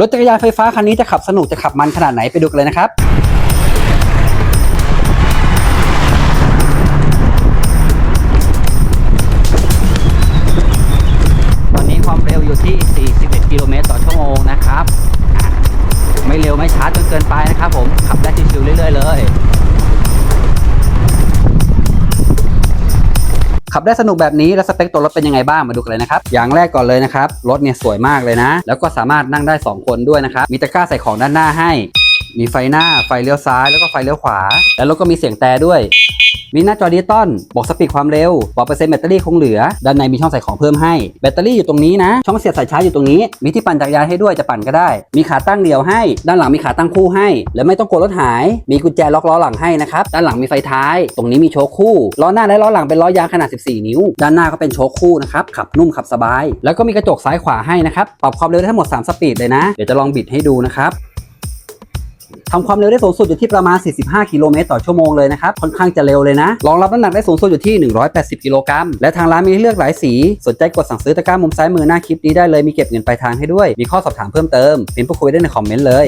รถจักรยานไฟฟ้าคันนี้จะขับสนุกจะขับมันขนาดไหนไปดูกันเลยนะครับตอนนี้ความเร็วอยู่ที่ 41 กิโลเมตรต่อชั่วโมงนะครับ ไม่เร็วไม่ช้าจนเกินไปนะครับผมขับได้ชิวๆเรื่อยๆเลย ขับได้สนุกแบบนี้แล้วสเปคตัวรถเป็นยังไงบ้างมาดูกันเลยนะครับ อย่างแรกก่อนเลยนะครับ รถเนี่ยสวยมากเลยนะ แล้วก็สามารถนั่งได้ 2 คนด้วยนะครับ มีตะกร้าใส่ของด้านหน้าให้ มีไฟหน้าไฟเลี้ยวซ้ายแล้วก็ไฟเลี้ยวขวา แล้วรถก็มีเสียงแต่ด้วย มีหน้าจอดิจิตอลบอกสปีดความเร็วบอกเปอร์เซ็นต์แบตเตอรี่คงเหลือ ด้านในมีช่องใส่ของเพิ่มให้ แบตเตอรี่อยู่ตรงนี้นะ ช่องเสียบสายชาร์จอยู่ตรงนี้ มีที่ปั่นจักรยานให้ด้วยจะปั่นก็ได้ มีขาตั้งเดียวให้ ด้านหลังมีขาตั้งคู่ให้ และไม่ต้องกลัวรถหาย มีกุญแจล็อกล้อหลังให้นะครับ ด้านหลังมีไฟท้าย ตรงนี้มีโชคคู่ ล้อหน้าและล้อหลังเป็นล้อยางขนาด 14 นิ้ว ด้านหน้าก็เป็นโชคคู่นะครับ ขับนุ่มขับสบาย แล้วก็มีกระจกซ้ายขวาให้นะครับ ปรับความเร็วได้ทั้งหมด 3 สปีดเลยนะ เดี๋ยวจะลองบิดให้ดูนะครับ ทำความเร็วได้สูงสุดอยู่ที่ประมาณ 45 กิโลเมตรต่อชั่วโมงเลยนะครับ ค่อนข้างจะเร็วเลยนะ รองรับน้ำหนักได้สูงสุดอยู่ที่ 180 กิโลกรัม และทางร้านมีให้เลือกหลายสี สนใจกดสั่งซื้อตะกร้ามุมซ้ายมือหน้าคลิปนี้ได้เลย มีเก็บเงินปลายทางให้ด้วย มีข้อสอบถามเพิ่มเติมพิมพ์พูดคุยได้ในคอมเมนต์เลย